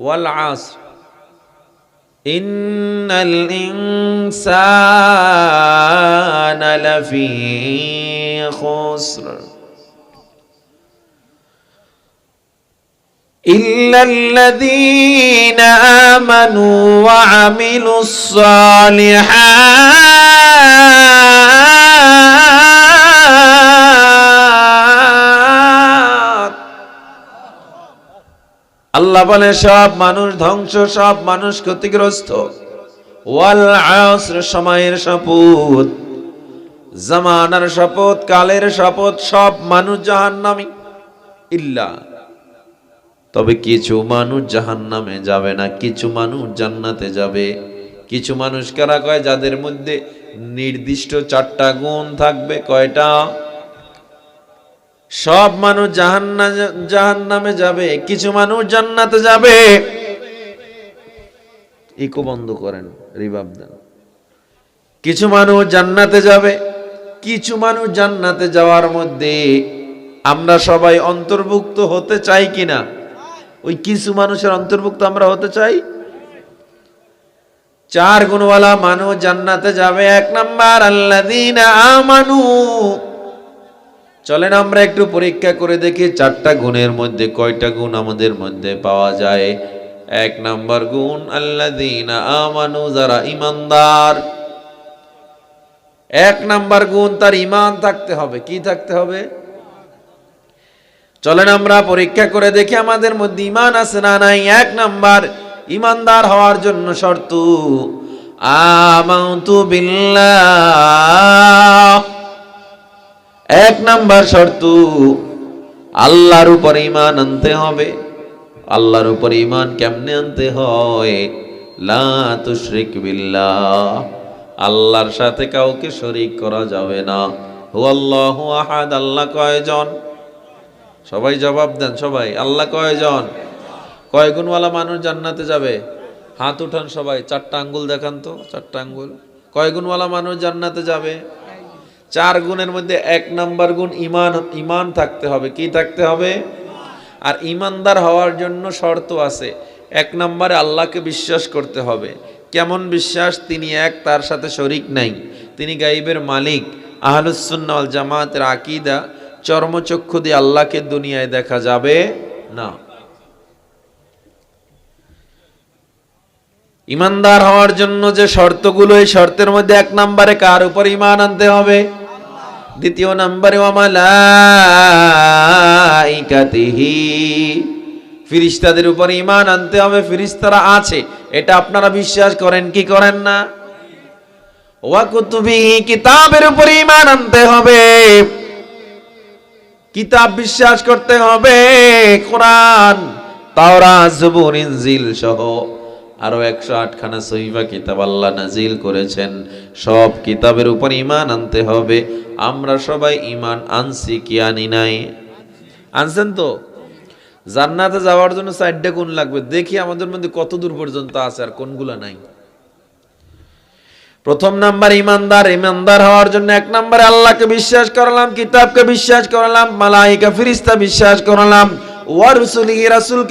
والعصر. إن الإنسان لفي خسر. إلا الذين آمنوا وعملوا الصالحات আল্লাহ বলে সব মানুষ ধ্বংস, সব মানুষ ক্ষতিগ্রস্ত। ওয়াল আসর সময়ের শপথ, জামানার শপথ, কালের শপথ, সব মানুষ জাহান্নামী। ইল্লা। তবে কিছু মানুষ জাহান নামে যাবে না, কিছু মানুষ জান্নাতে যাবে। কিছু মানুষ কারা কয়? যাদের মধ্যে নির্দিষ্ট চারটা গুণ থাকবে, কয়টা? সব মানুষ জাহান্না জাহান নামে যাবে, কিছু মানুষ জান্নাতে যাবে। ইকো বন্ধ করেন রিবাব দেন। কিছু মানুষ জান্নাতে যাবে, কিছু মানুষ জান্নাতে যাওয়ার মধ্যে আমরা সবাই অন্তর্ভুক্ত হতে চাই কিনা? ওই কিছু মানুষের অন্তর্ভুক্ত আমরা হতে চাই? চার গুণওয়ালা মানুষ জান্নাতে যাবে, এক নাম্বার, আল্লাযীনা আমানু। চলেন আমরা একটু পরীক্ষা করে দেখি চারটা গুণের মধ্যে কয়টা গুণ আমাদের মধ্যে পাওয়া যায়। এক নাম্বার গুণ, আল্লাযীনা আমানু, যারা ইমানদার এক নাম্বার গুণ, তার ইমান থাকতে হবে। কি থাকতে হবে? চলেন আমরা পরীক্ষা করে দেখি আমাদের মধ্যে ইমান আছে না নাই। এক নাম্বার ইমানদার হওয়ার জন্য শর্ত আমাউতু এক নাম্বার শর্ত, আল্লাহর উপর ইমান আনতে হবে। আল্লাহর উপর ইমান কেমনে আনতে হয়? লা তুশরিক বিল্লাহ। আল্লাহর সাথে কাউকে শরিক করা যাবে না। হু আল্লাহু আহাদ, আল্লাহ কয়জন? সবাই জবাব দেন, সবাই। আল্লাহ কয়জন? কয় গুণওয়ালা মানুষ জান্নাতে যাবে? হাত উঠান সবাই, চারটা আঙ্গুল দেখান তো, চারটা আঙ্গুল। কয় গুণওয়ালা মানুষ জান্নাতে যাবে? চার গুণের মধ্যে এক নাম্বার গুণ ইমান ইমান থাকতে হবে। কি থাকতে হবে? আর ইমানদার হওয়ার জন্য শর্ত আছে। এক নম্বরে আল্লাহকে বিশ্বাস করতে হবে। কেমন বিশ্বাস? তিনি এক, তার সাথে শরিক নাই। তিনি গাইবের মালিক। আহলুসুন্নাল জামাতের আকিদা। চর্মচক্ষু দিয়ে আল্লাহকে দুনিয়ায় দেখা যাবে না। ইমানদার হওয়ার জন্য যে শর্তগুলো, এই শর্তের মধ্যে এক নম্বরে কার উপর ইমান আনতে হবে? দ্বিতীয় নম্বরে ওয়ামালাইকাতিহি ফিরিস্তাদের উপর ইমান আনতে হবে, ফিরিস্তারা আছে, এটা আপনারা বিশ্বাস করেন কি করেন না? ওয়াকুতুবিহি কিতাবের উপর ইমান আনতে হবে। কিতাব বিশ্বাস করতে হবে, কোরআন তাওরা জবুর, ইনজিল সহ। আরও একশো আটখানা সহিবা কিতাব আল্লাহ নাজিল করেছেন। সব কিতাবের উপর ইমান আনতে হবে। আমরা সবাই ইমান আনছি কি আনি নাই? আনছেন তো? জান্নাতে যাওয়ার জন্য চারটে কোন লাগবে। দেখি আমাদের মধ্যে কত দূর পর্যন্ত আছে আর কোনগুলো নাই। প্রথম নাম্বার ইমানদার ইমানদার হওয়ার জন্য এক নম্বরে আল্লাহকে বিশ্বাস করলাম, কিতাবকে বিশ্বাস করলাম, মালাইকা ফিরিস্তা বিশ্বাস করলাম।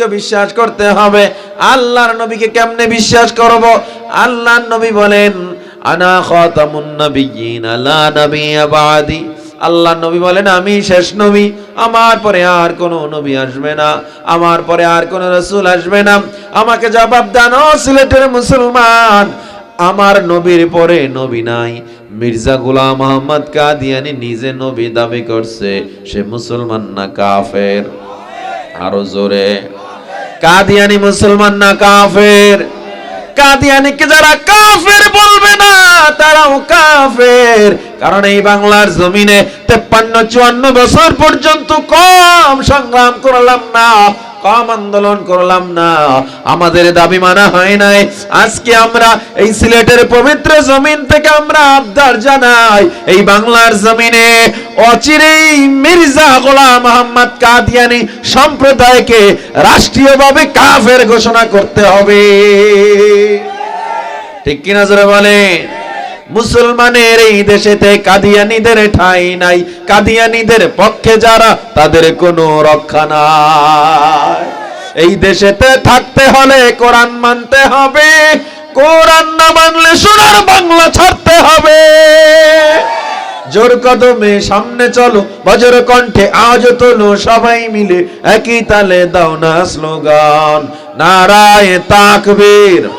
বিশ্বাস করতে হবে। আল্লাহর নবীকে কেমনে বিশ্বাস করব? আল্লাহর নবী বলেন, আনা বাদি। আল্লাহ নবী বলেন, আমি শেষ নবী। আমার পরে আর কোনো নবী আসবে না। আমার পরে আর কোনো রসুল আসবে না। আমাকে জবাব দান সিলেটের মুসলমান। আমার নবীর পরে নবী নাই। মির্জা গুলাম মোহাম্মদ কাদিয়ানি নিজে নবী দাবি করছে, সে মুসলমান না কাফের? আরও জোরে। কাদিয়ানি মুসলমান না কাফের? কাদিয়ানিকে যারা কাফের বলবে না, তারাও কাফের। কারণ এই বাংলার জমিনে তেপ্পান্ন, চুয়ান্ন বছর পর্যন্ত কম সংগ্রাম করলাম না। কম আন্দোলন করলাম না। আমাদের দাবি মানা হয় নাই। আজকে আমরা এই সিলেটের পবিত্র জমিন থেকে আমরা আবদার জানাই। এই বাংলার জমিনে অচিরেই মির্জা গোলাম মোহাম্মদ কাদিয়ানি সম্প্রদায়কে রাষ্ট্রীয়ভাবে কাফের ঘোষণা করতে হবে। ঠিক কিনা জোরে বলেন? মুসলমানের এই দেশেতে কাদিয়ানিদের ঠাঁই নাই। কাদিয়ানিদের পক্ষে যারা, তাদের কোনো রক্ষা নাই। এই দেশেতে থাকতে হলে কোরআন মানতে হবে। কোরআন না মানলে সোনার বাংলা ছাড়তে হবে। জোর কদমে সামনে চলো, বজ্র কণ্ঠে আজ তোলো, সবাই মিলে একই তালে দাও না স্লোগান। নারায় তাকবীর।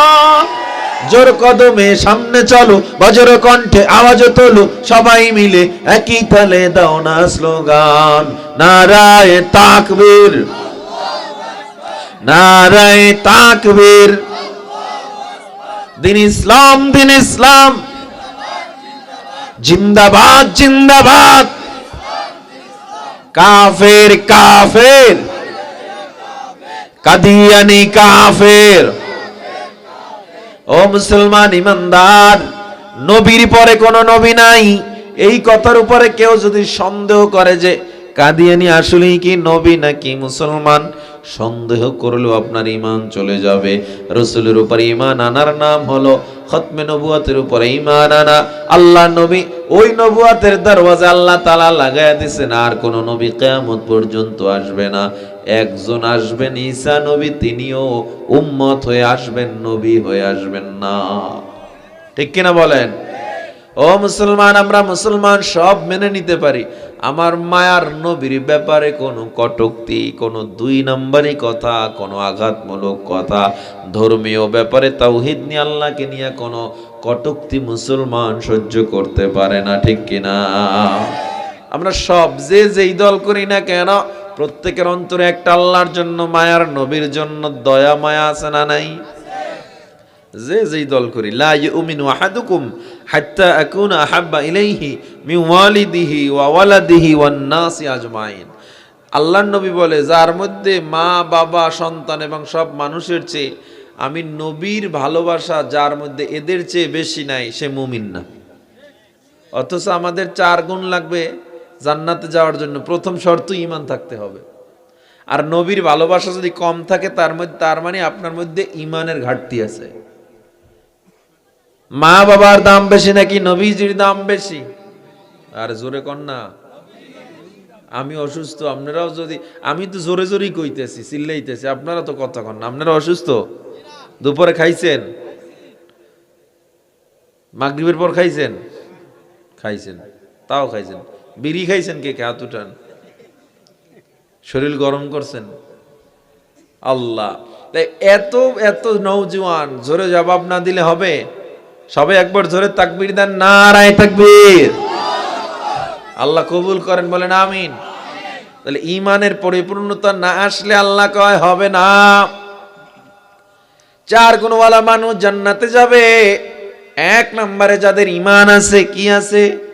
জোর কদমে সামনে চলো, বজ্র কণ্ঠে আওয়াজ তোলো, সবাই মিলে একই তালে দাও না স্লোগান। নারায় তাকবীর। নারায় তাকবীর। দিন ইসলাম দিন ইসলাম। জিন্দাবাদ জিন্দাবাদ। কাফের কাফের। কাদিয়ানি, কাফের। ও মুসলমান ইমানদার, নবীর পরে কোন নবী নাই। এই কথার উপরে কেউ যদি সন্দেহ করে যে, কাদিয়ানি আসলেই কি নবী নাকি মুসলমান, সন্দেহ করলেও আপনার ইমান চলে যাবে। রসুলের উপরে ইমান আনার নাম হলো খতমে নবুয়াতের উপরে ইমান আনা। আল্লাহ নবী ওই নবুয়াতের দরওয়াজা আল্লাহ তালা লাগাই দিছেন, আর কোন নবী কেয়ামত পর্যন্ত আসবে না। একজন আসবেন ঈসা নবী, তিনিও উম্মত হয়ে আসবেন, নবী হয়ে আসবেন না। ঠিক কিনা বলেন? ও মুসলমান, আমরা মুসলমান সব মেনে নিতে পারি। আমার মায়ার নবীর ব্যাপারে কোনো কটুক্তি, কোনো দুই নম্বরই কথা, কোনো আঘাতমূলক কথা, ধর্মীয় ব্যাপারে তাওহিদ নিয়ে, আল্লাহকে নিয়ে কোনো কটুক্তি মুসলমান সহ্য করতে পারে না, ঠিক কিনা? আমরা সব যে যেই দল করি না কেন প্রত্যেকের অন্তরে একটা আল্লাহর জন্য মায়ার নবীর জন্য দয়া, মায়া আছে না নাই? যে যেই দল করি, লা ইউমিনু আহাদুকুম হাত্তা আকুনা আহাব্বা ইলাইহি মিন ওয়ালিদিহি ওয়া ওয়ালাদিহি ওয়ান নাসি আজমাইন। আল্লাহর নবী বলে, যার মধ্যে মা, বাবা, সন্তান এবং সব মানুষের চেয়ে আমি নবীর ভালোবাসা, যার মধ্যে এদের চেয়ে বেশি নাই, সে মুমিন না। অথচ আমাদের চার গুণ লাগবে। জান্নাতে যাওয়ার জন্য প্রথম শর্ত ইমান থাকতে হবে। আর নবীর ভালোবাসা যদি কম থাকে, তার মধ্যে তার মানে আপনার মধ্যে ইমানের ঘাটতি আছে। মা বাবার দাম বেশি নাকি নবীজির দাম বেশি? আর জোরে কন না আমি অসুস্থ, আপনারাও যদি আমি তো জোরে জোরেই কইতেছি, চিল্লাইতেছি, আপনারা তো কথা কন আপনারা অসুস্থ? দুপুরে খাইছেন? মাগরিবের পর খাইছেন? খাইছেন, তাও খাইছেন। বিড়ি খাইছেন কে কে? হাত উঠান। শরীর গরম করছেন। আল্লাহ। তাই এত এত নৌজওয়ান জোরে জবাব না দিলে হবে? সবাই একবার জোরে তাকবীর দেন, নারায় তাকবীর। আল্লাহ কবুল করেন, বলেন আমিন। তাহলে ইমানের পরিপূর্ণতা না আসলে আল্লাহ কয় হবে না। চার গুণওয়ালা মানুষ জান্নাতে যাবে। এক নম্বরে যাদের ইমান আছে, কি আছে?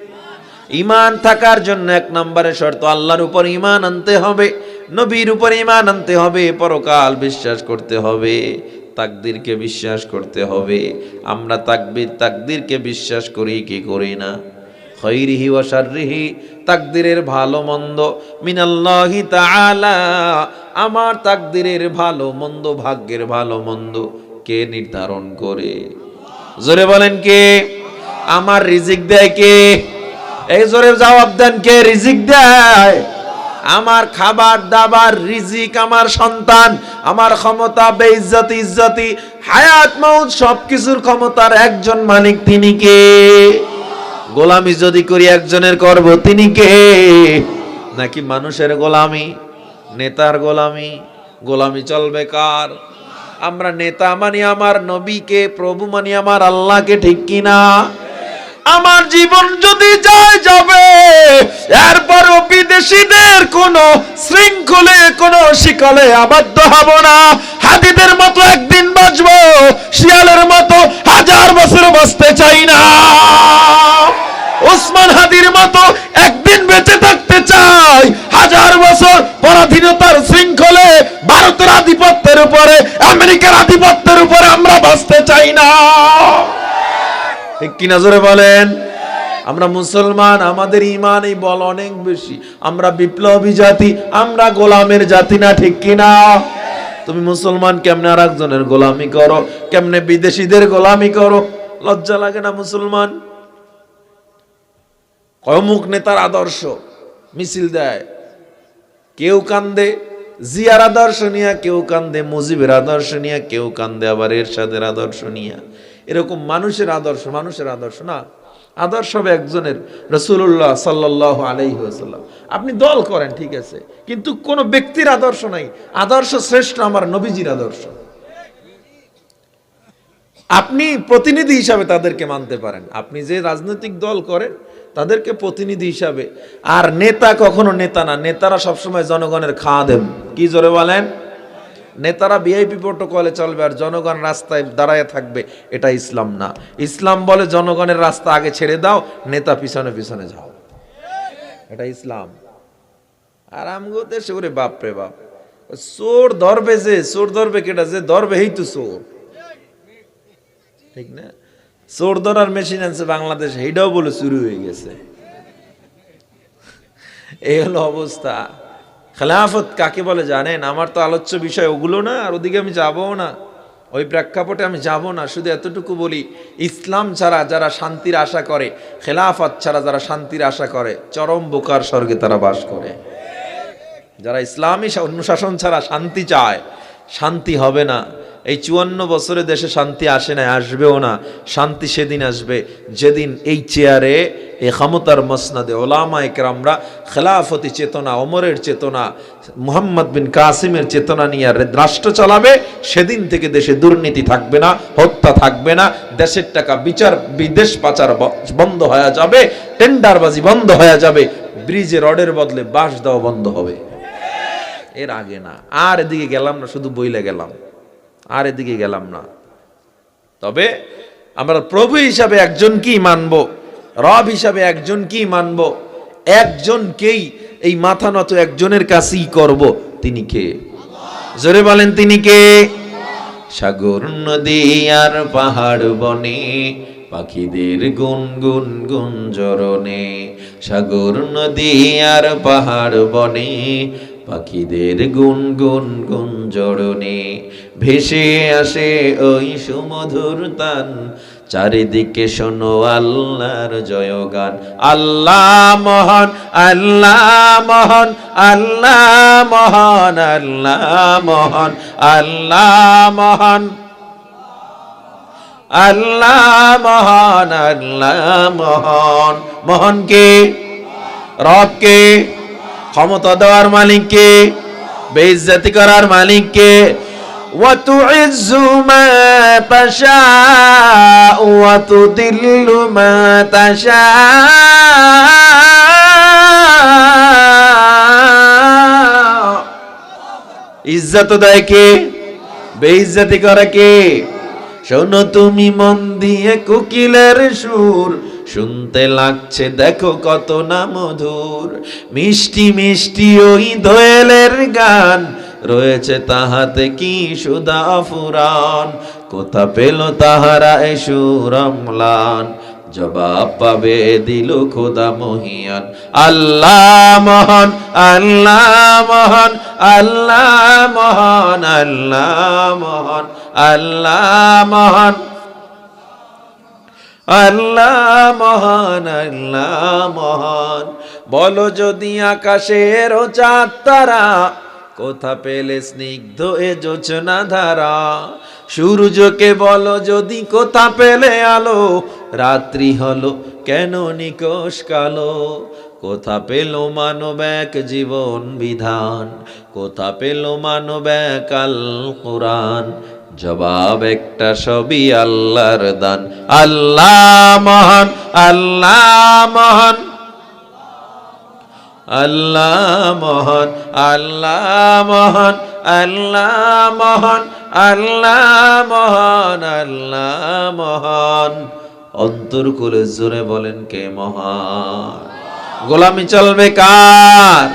ইমান থাকার জন্য এক নম্বরে শর্ত, আল্লাহর উপর ইমান আনতে হবে, নবীর উপর ইমান আনতে হবে, পরকাল বিশ্বাস করতে হবে, তাকদিরকে বিশ্বাস করতে হবে। আমরা তাকবির, তাকদিরকে বিশ্বাস করি কি করি না? খৈরিহি ওয়া শাররিহি, তাকদিরের ভালো মন্দ, মিনাল্লাহি তাআলা, আমার তাকদিরের ভালো মন্দ, ভাগ্যের ভালো মন্দ কে নির্ধারণ করে? জোরে বলেন কে? আমার রিজিক দেয় কে? এই জোরে জবাব দেন, কে রিজিক দেয়? আমার খাবার দাবার রিজিক, আমার সন্তান, আমার ক্ষমতা, বেইজ্জতি, ইজ্জতি, হায়াত মৌত সবকিছুর ক্ষমতার একজন মালিক তিনি কে? গোলামি যদি করি একজনের করব তিনি কে? নাকি মানুষের গোলামি? নেতার গোলামি? গোলামি চলবে কার? আমরা নেতা মানি আমার নবীকে, প্রভু মানি আমার আল্লাহকে, ঠিক কিনা? আমার জীবন যদি যায়, যাবে। এরপরও বিদেশিদের কোন শৃঙ্খলে, কোন শিকলে আবদ্ধ হব না। হাতিদের মতো একদিন বাঁচবো, শিয়ালের মতো হাজার বছর বাঁচতে চাই না। ওসমান হাদির মতো একদিন বেঁচে থাকতে চাই। হাজার বছর পরাধীনতার শৃঙ্খলে ভারতের আধিপত্যের উপরে, আমেরিকার আধিপত্যের উপরে আমরা বাঁচতে চাই না। ঠিক কিনা জোরে বলেন? আমরা মুসলমান, আমাদের ইমান এই বল অনেক বেশি। আমরা বিপ্লবী জাতি, আমরা গোলামের জাতি না, ঠিক কিনা? তুমি মুসলমান, কেমনে আর একজনের গোলামি করো? কেমনে বিদেশিদের গোলামি করো? লজ্জা লাগে না মুসলমান? অমুক নেতার আদর্শ, মিছিল দেয়। কেউ কান্দে, জিয়ার আদর্শ নিয়ে, কেউ কান্দে, মুজিবের আদর্শ নিয়ে, কেউ কান্দে আবার এরশাদের আদর্শ নিয়ে। এরকম মানুষের আদর্শ মানুষের আদর্শ না। আদর্শ হবে একজনের রসুল্লাহ সাল্লাহ আলাইসাল্লাম আপনি দল করেন, ঠিক আছে। কিন্তু কোনো ব্যক্তির আদর্শ নাই। আদর্শ শ্রেষ্ঠ আমার নবীজির আদর্শ। আপনি প্রতিনিধি হিসাবে তাদেরকে মানতে পারেন। আপনি যে রাজনৈতিক দল করেন, তাদেরকে প্রতিনিধি হিসাবে। আর নেতা কখনো নেতা না। নেতারা সবসময় জনগণের খাওয়া দেন কি জোরে বলেন? নেতারা ভিআইপি প্রোটোকলে চলবে আর জনগণ রাস্তায় দাঁড়ায় থাকবে, এটা ইসলাম না। ইসলাম বলে জনগণের রাস্তা আগে ছেড়ে দাও, নেতা পিছনে পিছনে যাও। এটা ইসলাম। আর আমগো দেশে, ওরে বাপ রে বাপ। চোর ধরবে যে, চোর ধরবে কেটা যে ধরবে এই তো চোর। ঠিক না? চোর ধরার মেশিন আছে বাংলাদেশ এইটাও বলে শুরু হয়ে গেছে। এই হলো অবস্থা। খেলাফত কাকে বলে জানেন? আমার তো আলোচ্য বিষয় ওগুলো না, আর ওদিকে আমি যাবও না। ওই প্রেক্ষাপটে আমি যাব না, শুধু এতটুকু বলি, ইসলাম ছাড়া যারা শান্তির আশা করে, খেলাফত ছাড়া যারা শান্তির আশা করে, চরম বোকার স্বর্গে তারা বাস করে। যারা ইসলামী অনুশাসন ছাড়া শান্তি চায় শান্তি হবে না। এই চুয়ান্ন বছরে দেশে শান্তি আসে না আসবেও না। শান্তি সেদিন আসবে। যেদিন এই চেয়ারে এ ক্ষমতার মসনাদে ওলামা একরামরা খেলাফতি চেতনা অমরের চেতনা, মুহাম্মদ বিন কাসিমের চেতনা নিয়ে রাষ্ট্র চালাবে, সেদিন থেকে দেশে দুর্নীতি থাকবে না, হত্যা থাকবে না। দেশের টাকা বিচার, বিদেশ পাচার বন্ধ হয়ে যাবে, টেন্ডারবাজি বন্ধ হয়ে যাবে। ব্রিজে রডের বদলে বাঁশ দেওয়া বন্ধ হবে। এর আগে না। আর এদিকে গেলাম না, শুধু বইলে গেলাম। আর এদিকে গেলাম না। তবে আমরা প্রভু হিসাবে একজনকেই মানব? রব হিসাবে একজনকেই মানব? একজনকেই এই মাথা নত একজনের কাছেই করব। তিনি কে? জোরে বলেন, তিনি কে? সাগর নদী আর পাহাড় বনে, পাখিদের গুন গুন জরনে সাগর নদী আর পাহাড় বনে পাখিদের গুন গুন গুন জরনে ভেসে আসে ওই সুমধুর তান। চারিদিকে শোনো আল্লাহর জয়গান। আল্লাহ মহান আল্লাহ মহান আল্লাহ মহান আল্লাহ মহান আল্লাহ মহান। আল্লাহ মহান আল্লাহ মহান। মহান কে? রব কে? ক্ষমতা দেওয়ার মালিক কে বেইজ্জতি করার মালিক কে وتعز ما تشاء وتذل ما تشاء ইজ্জত দেয় কে বেইজ্জতি করে কে শোনো তুমি মন দিয়ে কোকিলের সুর শুনতে লাগছে, দেখো কত না মধুর। মিষ্টি মিষ্টি ওই দোয়েলের গান, রয়েছে তাহাতে কি সুদা ফুরান কোথা পেল তাহারা এ সুরমলান? জবাব পাবে দিল খোদা মহিয়ান। আল্লাহ মহান আল্লাহ মহান আল্লাহ মহান আল্লাহ মহান আল্লাহ মহান। আল্লাহ মহান আল্লাহ মহান। বলো যদি আকাশের চাঁদ তারা কোথা পেলে স্নিগ্ধ এ যোচনা ধারা? সূর্যকে বলো যদি কোথা পেলে আলো? রাত্রি হলো কেন নিকোষ কালো? কোথা পেল মানব এক জীবন বিধান? কোথা পেল মানব এক আল কোরআন জবাব একটা সবই আল্লাহর দান। আল্লাহ মহান আল্লাহ মহান। আল্লাহ মহান আল্লাহ মহান আল্লাহ মহান আল্লাহ মহান আল্লাহ মহান। অন্তর করে জোরে বলেন কে মহান? গোলামি চলবে কার?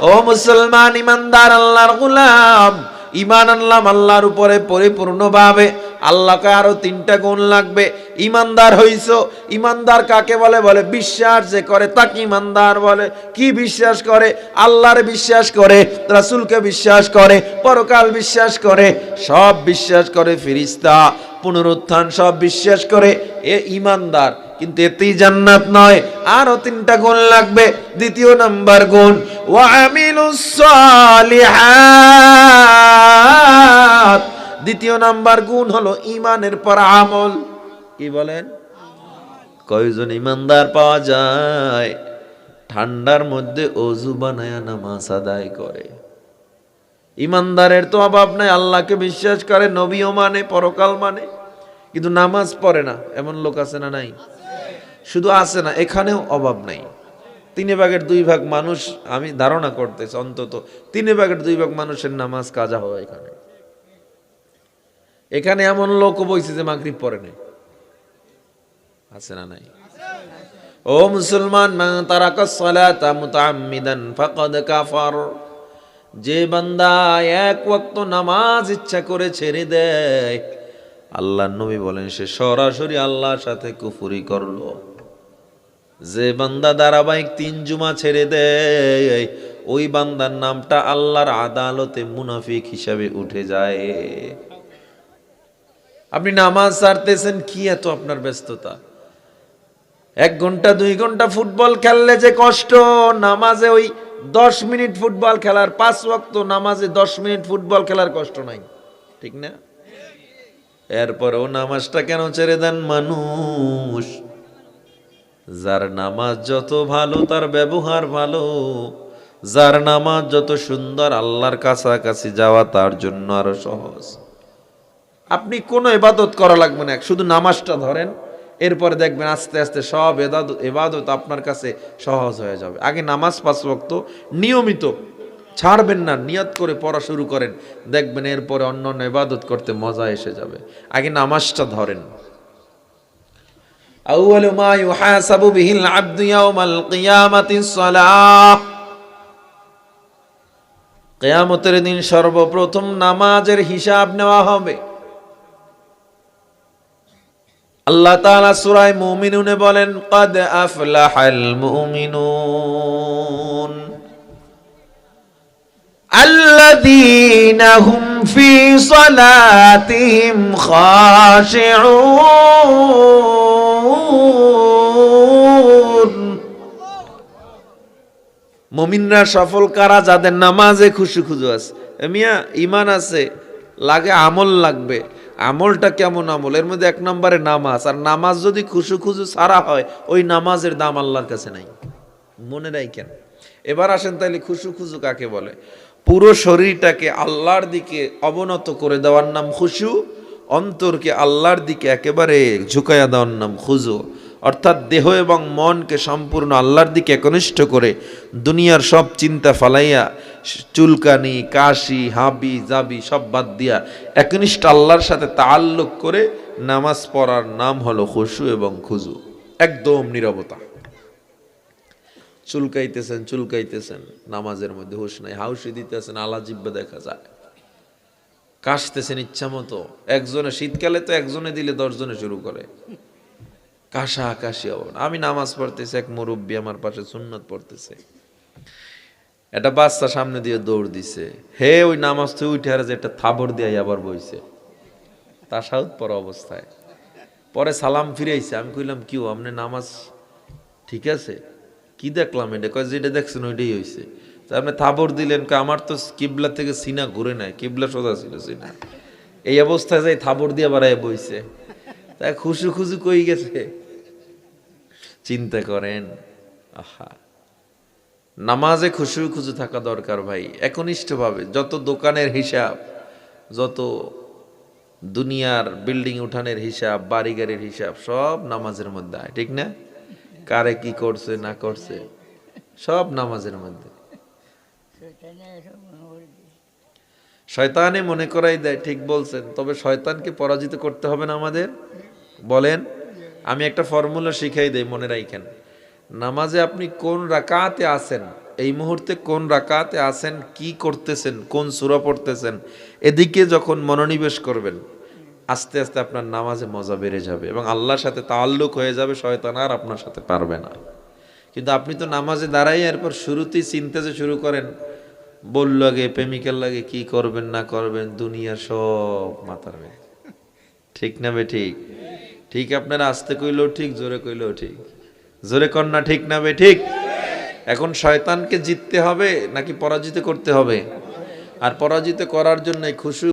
ও মুসলমান, ইমানদার, আল্লাহর গোলাম। ইমান আনলাম আল্লাহর উপরে পরিপূর্ণভাবে। আল্লাহকে আরও তিনটা গুণ লাগবে। ইমানদার হইছ। ইমানদার কাকে বলে? বলে বিশ্বাস যে করে তাকে ইমানদার বলে। কি বিশ্বাস করে? আল্লাহর বিশ্বাস করে, রাসূলকে বিশ্বাস করে, পরকাল বিশ্বাস করে, সব বিশ্বাস করে ফিরিস্তা। পুনরুত্থান সব বিশ্বাস করে। এ ইমানদার কিন্তু এতেই জান্নাত নয়। আরও তিনটা গুণ লাগবে। দ্বিতীয় নাম্বার গুণ ওয়ামিলুস সালিহাত দ্বিতীয় নাম্বার গুণ হলো ইমানের পর আমল। কি বলেন? কয়জন ইমানদার পাওয়া যায়? ঠান্ডার মধ্যে অজু বানায়া নামাজ আদায় করে। ইমানদারের তো অভাব নাই, আল্লাহকে বিশ্বাস করে, নবীও মানে পরকাল মানে। কিন্তু নামাজ পড়ে না, এমন লোক আছে না নাই? শুধু আছে না, এখানেও অভাব নাই। তিনে ভাগের দুই ভাগ মানুষ আমি ধারণা করতেছি, অন্তত তিনে ভাগের দুই ভাগ মানুষের নামাজ কাজা হয় এখানে। এখানে এমন লোক বইছে যে মাগরিব পড়ে নাই। আছে না নাই? ও মুসলমান মান ফাকাদ কাফার। যে বান্দা এক ওয়াক্ত নামাজ ইচ্ছা করে ছেড়ে দেয় আল্লাহ নবী বলেন, সে সরাসরি আল্লাহর সাথে কুফুরি করল। যে বান্দা ধারাবাহিক তিন জুমা ছেড়ে দেয়, ওই বান্দার নামটা আল্লাহর আদালতে মুনাফিক হিসাবে উঠে যায়। আপনি নামাজ সারতেছেন কি এত আপনার ব্যস্ততা? এক ঘণ্টা, দুই ঘণ্টা ফুটবল খেললে যে কষ্ট, নামাজে ওই দশ মিনিট ফুটবল খেলার, পাঁচ ওয়াক্ত নামাজে দশ মিনিট ফুটবল খেলার কষ্ট নাই, ঠিক না? এরপরেও নামাজটা কেন ছেড়ে দেন মানুষ? যার নামাজ যত ভালো, তার ব্যবহার ভালো। যার নামাজ যত সুন্দর, আল্লাহর কাছাকাছি যাওয়া তার জন্য আরও সহজ। আপনি কোনো এবাদত করা লাগবে না, শুধু নামাজটা ধরেন, এরপরে দেখবেন আস্তে আস্তে সব এবাদত আপনার কাছে সহজ হয়ে যাবে। আগে নামাজ পাঁচ ওয়াক্ত, নিয়মিত ছাড়বেন না, নিয়ত করে পড়া শুরু করেন, দেখবেন এরপরে অন্য অন্য এবাদত করতে মজা এসে যাবে। আগে নামাজটা ধরেন। আউয়ালু মা ইউহাসাবু বিহিল আবদু ইয়াউমাল কেয়ামতের দিন সর্বপ্রথম নামাজের হিসাব নেওয়া হবে। আল্লাহ তাআলা সূরা মুমিনুনে বলেন, কদ আফলাহাল মুমিনুন। الذين هم في صلاتهم خاشعون মমিনরা সফল কারা যাদের নামাজে খুশি খুজু আছে এ মিয়া ইমান আছে লাগে আমল লাগবে আমলটা কেমন আমল এর মধ্যে এক নম্বরে নামাজ আর নামাজ যদি খুশু খুজু সারা হয় ওই নামাজের দাম আল্লাহর কাছে নাই মনে রাখেন এবার আসেন তাহলে খুশু খুজু কাকে বলে পুরো শরীরটাকে আল্লাহর দিকে অবনত করে দেওয়ার নাম খুশু, অন্তরকে আল্লাহর দিকে একেবারে ঝুঁকাইয়া দেওয়ার নাম খুজু। অর্থাৎ দেহ এবং মনকে সম্পূর্ণ আল্লাহর দিকে একনিষ্ঠ করে দুনিয়ার সব চিন্তা ফালাইয়া, চুলকানি, কাশি, হাবি, জাবি সব বাদ দিয়া একনিষ্ঠ আল্লাহর সাথে তাল্লুক করে নামাজ পড়ার নাম হলো খুশু এবং খুজু। একদম নীরবতা। চুলকাইতেছেন চুলকাইতেছেন। নামাজের মধ্যে হুশ নাই, হাউসি দিতেছেন, আলা জিব্বা দেখা যায়। কাশতেছেন ইচ্ছা মতো। একজনে, শীতকালে তো একজনে দিলে দশজনে শুরু করে। কাশা কাশি অবস্থা আমি নামাজ পড়তেছি, এক মুরব্বী আমার পাশে সুন্নত পড়তেছে। একটা বাচ্চা সামনে দিয়ে দৌড় দিছে। হে, ওই নামাজ থেকে উঠে আর যে একটা থাবর দিয়ে আবার বইছে। তা সাউদ পর অবস্থায়। পরে সালাম ফিরেছে আমি কইলাম কিউ আপনি নামাজ ঠিক আছে? কি দেখলাম এটা? কয়, যেটা দেখছেন ওইটাই হয়েছে আপনি থাবর দিলেন আমার তো কিবলা থেকে সিনা ঘুরে নাই, কিবলা সোজা ছিল সিনা। এই অবস্থায় যাই থাবর দিয়ে বাড়ায় বইছে। তাই খুশু খুশু কই গেছে? চিন্তা করেন। আহা। নামাজে খুশু খুশু থাকা দরকার ভাই, একনিষ্ঠভাবে। যত দোকানের হিসাব, যত দুনিয়ার বিল্ডিং উঠানের হিসাব বাড়ি গাড়ির হিসাব, সব নামাজের মধ্যে ঠিক না? কারে কি করছে, না করছে, সব নামাজের মধ্যে। শয়তানে মনে করাই দেয়, ঠিক বলছেন, তবে শয়তানকে পরাজিত করতে হবে না আমাদের? বলেন, আমি একটা ফর্মুলা শিখাই দেই, মনে রাখেন। নামাজে আপনি কোন রাকাতে আছেন, এই মুহূর্তে কোন রাকাতে আছেন, কি করতেছেন, কোন সূরা পড়তেছেন, এদিকে যখন মনোনিবেশ করবেন আস্তে আস্তে আপনার নামাজে মজা বেড়ে যাবে এবং আল্লাহর সাথে তাল্লুক হয়ে যাবে, শয়তান আর আপনার সাথে পারবে না। কিন্তু আপনি তো নামাজে দাঁড়াই এরপর শুরুতেই চিনতে যে শুরু করেন, বল লাগে, প্রেমিকার লাগে, কি করবেন না করবেন দুনিয়া সব মধ্যে ঠিক না বে ঠিক? ঠিক আপনারা আস্তে কইলেও ঠিক, জোরে কইলেও ঠিক। জোরে কন্যা ঠিক না বে ঠিক? এখন শয়তানকে জিততে হবে নাকি পরাজিত করতে হবে? আর পরাজিত করার জন্য খুশু